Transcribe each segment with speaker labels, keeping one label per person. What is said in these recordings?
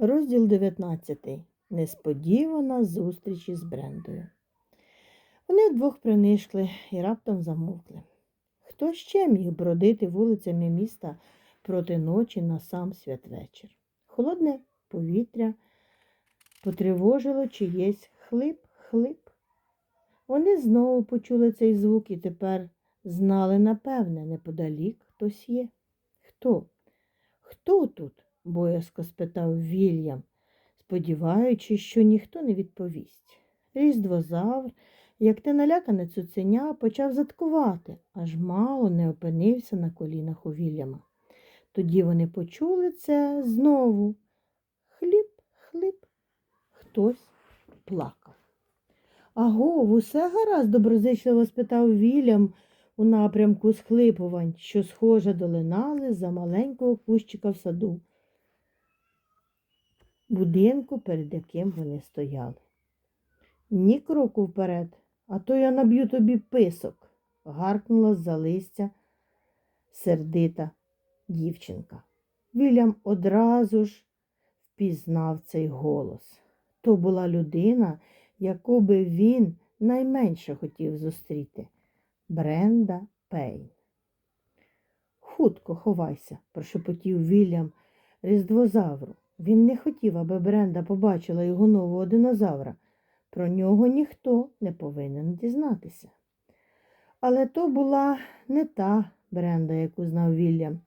Speaker 1: Розділ 19. Несподівана зустріч із Брендою. Вони вдвох принишкли і раптом замовкли. Хто ще міг бродити вулицями міста проти ночі на сам святвечір? Холодне повітря потривожило чиєсь хлип-хлип. Вони знову почули цей звук і тепер знали напевне, неподалік хтось є. Хто? Хто тут? Боязко спитав Вільям, сподіваючись, що ніхто не відповість. Різдвозавр, як те налякане цуценя, почав заткувати, аж мало не опинився на колінах у Вільяма. Тоді вони почули це знову. Хліб, хліб, хтось плакав. Агов, усе гаразд, доброзичливо спитав Вільям у напрямку схлипувань, що, схоже, долинали за маленького кущика в саду будинку, перед яким вони стояли. Ні кроку вперед, а то я наб'ю тобі писок, гаркнула з-за листя сердита дівчинка. Вільям одразу ж впізнав цей голос. То була людина, яку би він найменше хотів зустріти Бренда Пейн. Хутко ховайся, прошепотів Вільям різдвозавру. Він не хотів, аби Бренда побачила його нового динозавра. Про нього ніхто не повинен дізнатися. Але то була не та Бренда, яку знав Вільям.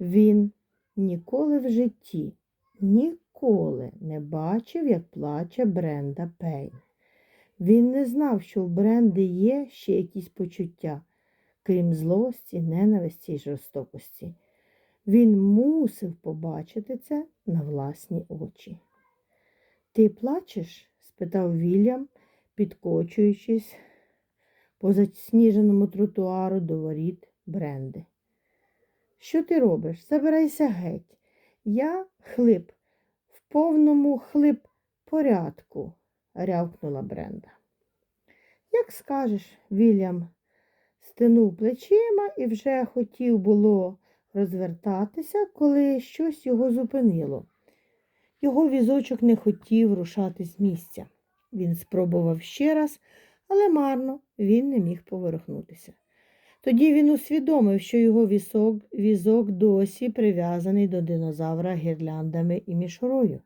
Speaker 1: Він ніколи в житті, ніколи не бачив, як плаче Бренда Пейн. Він не знав, що в Бренди є ще якісь почуття, крім злості, ненависті й жорстокості. Він мусив побачити це на власні очі. Ти плачеш? спитав Вільям, підкочуючись по засніженому тротуару до воріт Бренди. Що ти робиш? Забирайся геть. Я хлип, в повному хлип порядку, рявкнула Бренда. Як скажеш, Вільям стинув плечима і вже хотів було розвертатися, коли щось його зупинило. Його візочок не хотів рушати з місця. Він спробував ще раз, але марно він не міг поверхнутися. Тоді він усвідомив, що його візок, візок досі прив'язаний до динозавра гірляндами і мішурою.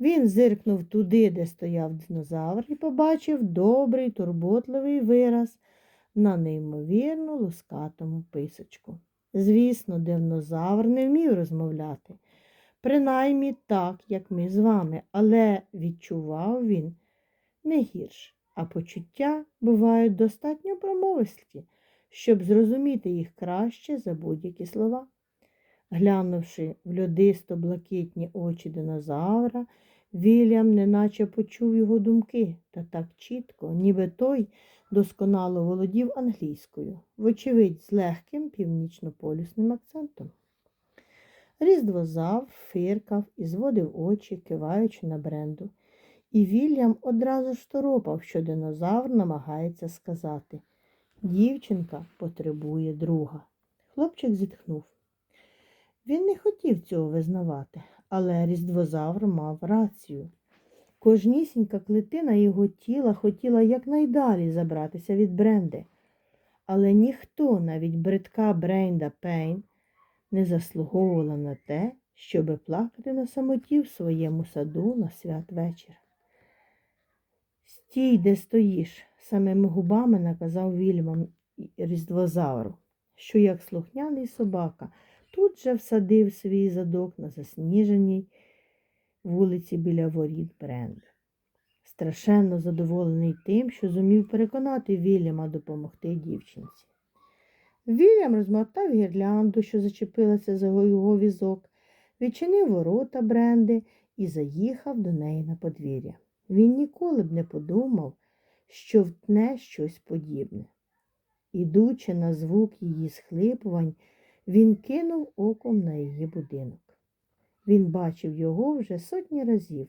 Speaker 1: Він зиркнув туди, де стояв динозавр, і побачив добрий, турботливий вираз на неймовірно лускатому писочку. Звісно, динозавр не вмів розмовляти, принаймні так, як ми з вами, але відчував він не гірше, а почуття бувають достатньо промовисті, щоб зрозуміти їх краще за будь-які слова. Глянувши в льодисто блакитні очі динозавра, Вільям неначе почув його думки та так чітко, ніби той досконало володів англійською, вочевидь, з легким північнополюсним акцентом. Різдвозав, фиркав і зводив очі, киваючи на бренду. І Вільям одразу ж торопав, що динозавр намагається сказати Дівчинка потребує друга. Хлопчик зітхнув. Він не хотів цього визнавати, але різдвозавр мав рацію. Кожнісінька клетина його тіла хотіла якнайдалі забратися від Бренди, але ніхто, навіть бридка Бренда Пейн, не заслуговувала на те, щоби плакати на самоті в своєму саду на святвечір. Стій, де стоїш, самими губами наказав Вільмам різдвозавру, що, як слухняний собака, тут же всадив свій задок на засніженій вулиці біля воріт Бренд. Страшенно задоволений тим, що зумів переконати Вільяма допомогти дівчинці. Вільям розмотав гірлянду, що зачепилася за його візок, відчинив ворота Бренди і заїхав до неї на подвір'я. Він ніколи б не подумав, що втне щось подібне. Ідучи на звук її схлипувань, він кинув оком на її будинок. Він бачив його вже сотні разів,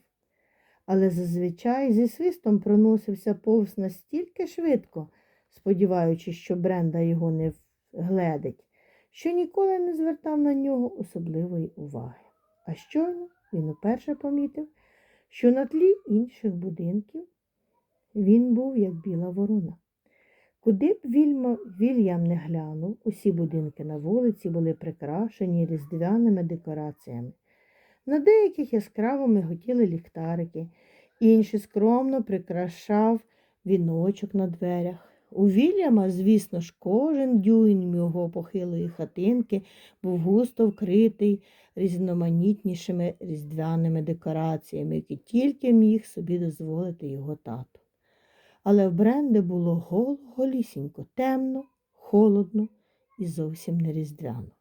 Speaker 1: але зазвичай зі свистом проносився повз настільки швидко, сподіваючись, що Бренда його не вгледить, що ніколи не звертав на нього особливої уваги. А щойно Він уперше помітив, що на тлі інших будинків він був як біла ворона. Куди б Вільма, Вільям не глянув, усі будинки на вулиці були прикрашені різдвяними декораціями. На деяких яскраво миготіли ліхтарики, інші скромно прикрашав віночок на дверях. У Вільяма, звісно ж, кожен дюйм його похилої хатинки був густо вкритий різноманітнішими різдвяними декораціями, які тільки міг собі дозволити його тато. Але в Бренди було голо голісінько, темно, холодно і зовсім не різдвяно.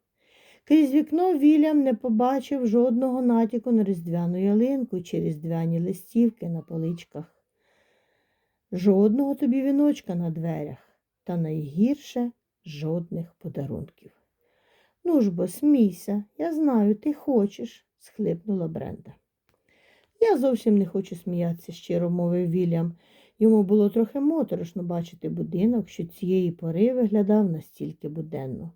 Speaker 1: Крізь вікно Вільям не побачив жодного натяку на різдвяну ялинку чи різдвяні листівки на поличках. Жодного тобі віночка на дверях, та найгірше жодних подарунків. Ну ж бо, смійся, я знаю, ти хочеш, схлипнула Бренда. Я зовсім не хочу сміятися, щиро мовив Вільям. Йому було трохи моторошно бачити будинок, що цієї пори виглядав настільки буденно.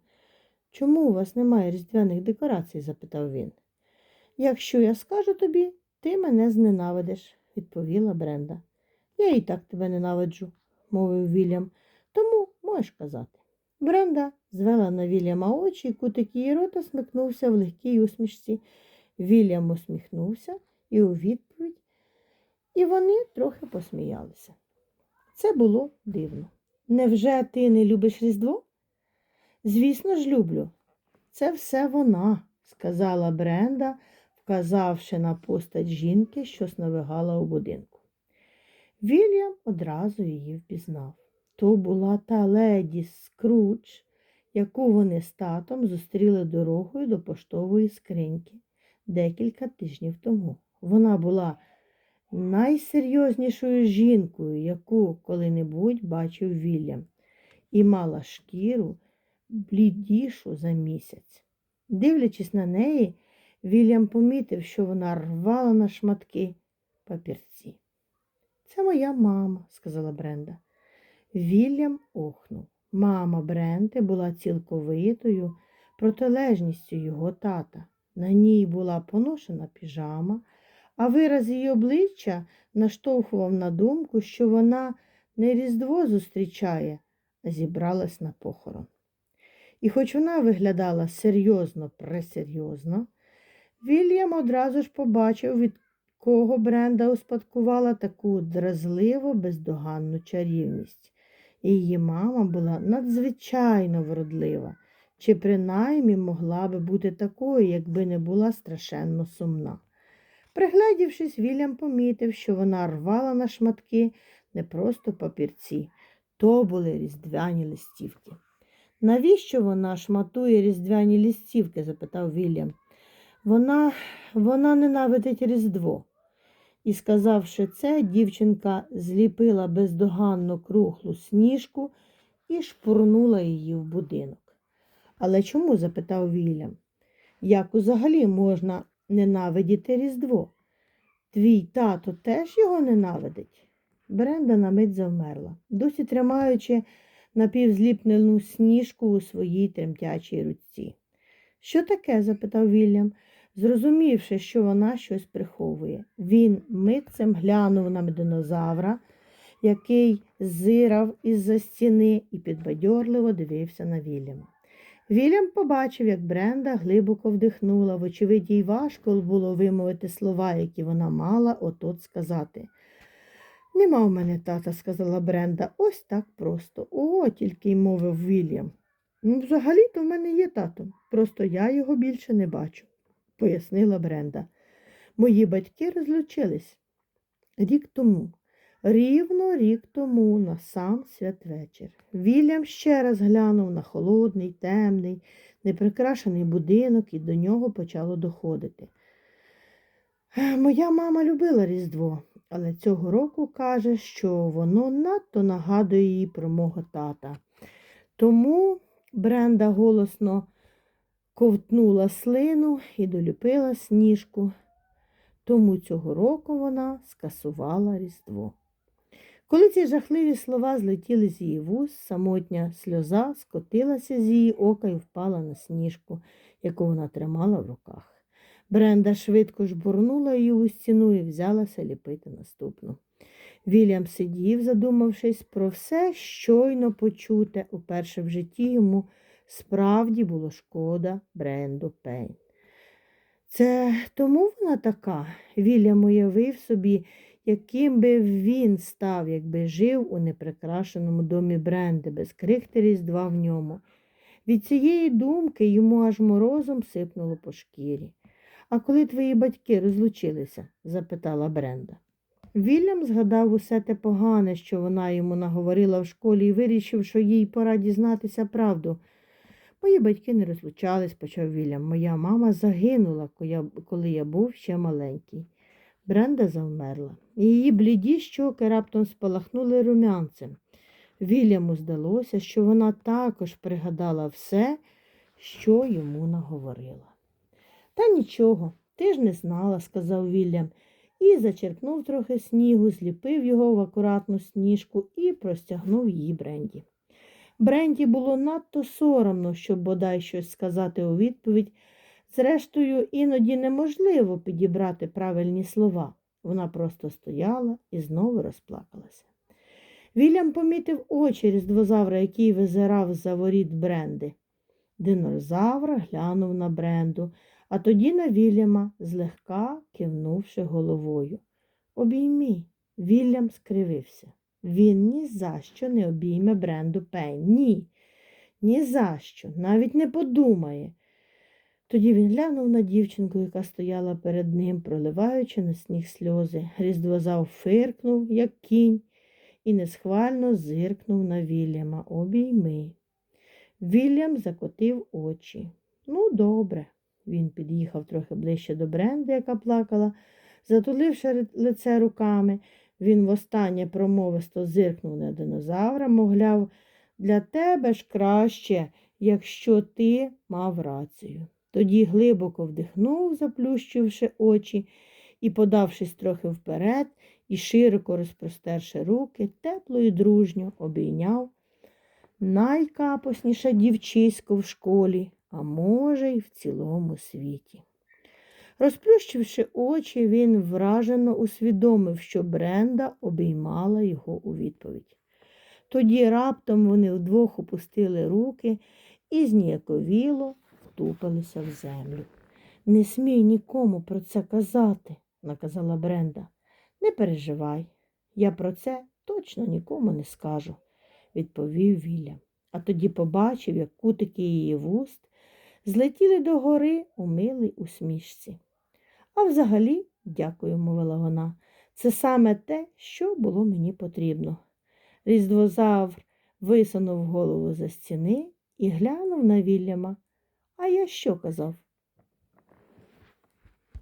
Speaker 1: Чому у вас немає різдвяних декорацій? запитав він. Якщо я скажу тобі, ти мене зненавидиш, відповіла Бренда. Я і так тебе ненавиджу, мовив Вільям, тому можеш казати. Бренда звела на Вільяма очі, і кутик її рота смикнувся в легкій усмішці. Вільям усміхнувся і у відповідь, і вони трохи посміялися. Це було дивно. Невже ти не любиш Різдво? Звісно ж, люблю. Це все вона, сказала Бренда, вказавши на постать жінки, що сновигала у будинку. Вільям одразу її впізнав. То була та леді Скрудж, яку вони з татом зустріли дорогою до поштової скриньки декілька тижнів тому. Вона була найсерйознішою жінкою, яку коли-небудь бачив Вільям, і мала шкіру блідішу за місяць. Дивлячись на неї, Вільям помітив, що вона рвала на шматки папірці. Це моя мама, сказала Бренда. Вільям охнув. Мама Бренти була цілковитою протилежністю його тата. На ній була поношена піжама, а вираз її обличчя наштовхував на думку, що вона не Різдво зустрічає, а зібралась на похорон. І хоч вона виглядала серйозно пресерйозно, Вільям одразу ж побачив, від кого Бренда успадкувала таку дразливо бездоганну чарівність. Її мама була надзвичайно вродлива, чи принаймні могла би бути такою, якби не була страшенно сумна. Пригледівшись, Вільям помітив, що вона рвала на шматки не просто папірці, то були різдвяні листівки. Навіщо вона шматує різдвяні листівки? запитав Вільям. Вона, вона ненавидить Різдво. І, сказавши це, дівчинка зліпила бездоганно круглу сніжку і шпурнула її в будинок. Але чому? запитав Вільям. Як взагалі можна ненавидіти Різдво? Твій тато теж його ненавидить? Бренда на мить завмерла, досі тримаючи напівзліпнену сніжку у своїй тремтячій руці. Що таке? запитав Вільям, зрозумівши, що вона щось приховує. Він митцем глянув на динозавра, який зирав із-за стіни і підбадьорливо дивився на Вільяма. Вільям побачив, як Бренда глибоко вдихнула, вочевидь, їй важко було вимовити слова, які вона мала отот сказати. Нема в мене тата, сказала Бренда, ось так просто. О, тільки й мовив Вільям. Ну, взагалі-то в мене є тато, просто я його більше не бачу, пояснила Бренда. Мої батьки розлучились рік тому, рівно рік тому, на сам святвечір. Вільям ще раз глянув на холодний, темний, неприкрашений будинок і до нього почало доходити. «Е, Моя мама любила Різдво, але цього року каже, що воно надто нагадує їй про мого тата. Тому Бренда голосно ковтнула слину і долюпила сніжку. Тому цього року вона скасувала Різдво. Коли ці жахливі слова злетіли з її вуз, самотня сльоза скотилася з її ока і впала на сніжку, яку вона тримала в руках. Бренда швидко жбурнула її у стіну і взялася ліпити наступну. Вільям сидів, задумавшись про все щойно почуте. Уперше в житті йому справді було шкода Бренду Пейн. Це тому вона така. Вільям уявив собі, яким би він став, якби жив у неприкрашеному домі Бренди, без крихти різдва в ньому. Від цієї думки йому аж морозом сипнуло по шкірі. А коли твої батьки розлучилися? запитала Бренда. Вільям згадав усе те погане, що вона йому наговорила в школі, і вирішив, що їй пора дізнатися правду. Мої батьки не розлучались, почав Вільям. Моя мама загинула, коли я був ще маленький. Бренда завмерла. Її бліді щоки раптом спалахнули румянцем. Вільяму здалося, що вона також пригадала все, що йому наговорила. Та нічого, ти ж не знала, сказав Вільям, і зачерпнув трохи снігу, зліпив його в акуратну сніжку і простягнув її Бренді. Бренді було надто соромно, щоб бодай щось сказати у відповідь. Зрештою, іноді неможливо підібрати правильні слова. Вона просто стояла і знову розплакалася. Вільям помітив очі різдвозавра, який визирав з-за воріт Бренди. Динозавр глянув на Бренду, а тоді на Вільяма, злегка кивнувши головою. Обійми. Вільям скривився. Він ні за що не обійме Бренду Пейн. Ні. Ні за що, навіть не подумає. Тоді він глянув на дівчинку, яка стояла перед ним, проливаючи на сніг сльози. Різдвозав фиркнув, як кінь, і несхвально зиркнув на Вільяма. Обійми. Вільям закотив очі. Ну, добре. Він під'їхав трохи ближче до Бренди, яка плакала, затуливши лице руками. Він востаннє промовисто зиркнув на динозавра, мовляв, для тебе ж краще, якщо ти мав рацію. Тоді глибоко вдихнув, заплющивши очі, і, подавшись трохи вперед, і широко розпростерши руки, тепло і дружньо обійняв найкапосніше дівчисько в школі, а може, й в цілому світі. Розплющивши очі, він вражено усвідомив, що Бренда обіймала його у відповідь. Тоді раптом вони вдвох опустили руки і зніяковіло втупилися в землю. Не смій нікому про це казати, наказала Бренда. Не переживай, я про це точно нікому не скажу, відповів Вілля. А тоді побачив, як кутики її вуст злетіли догори у милій усмішці. А взагалі, дякую, мовила вона, це саме те, що було мені потрібно. Різдвозавр висунув голову за стіни і глянув на Вільяма. А я що казав?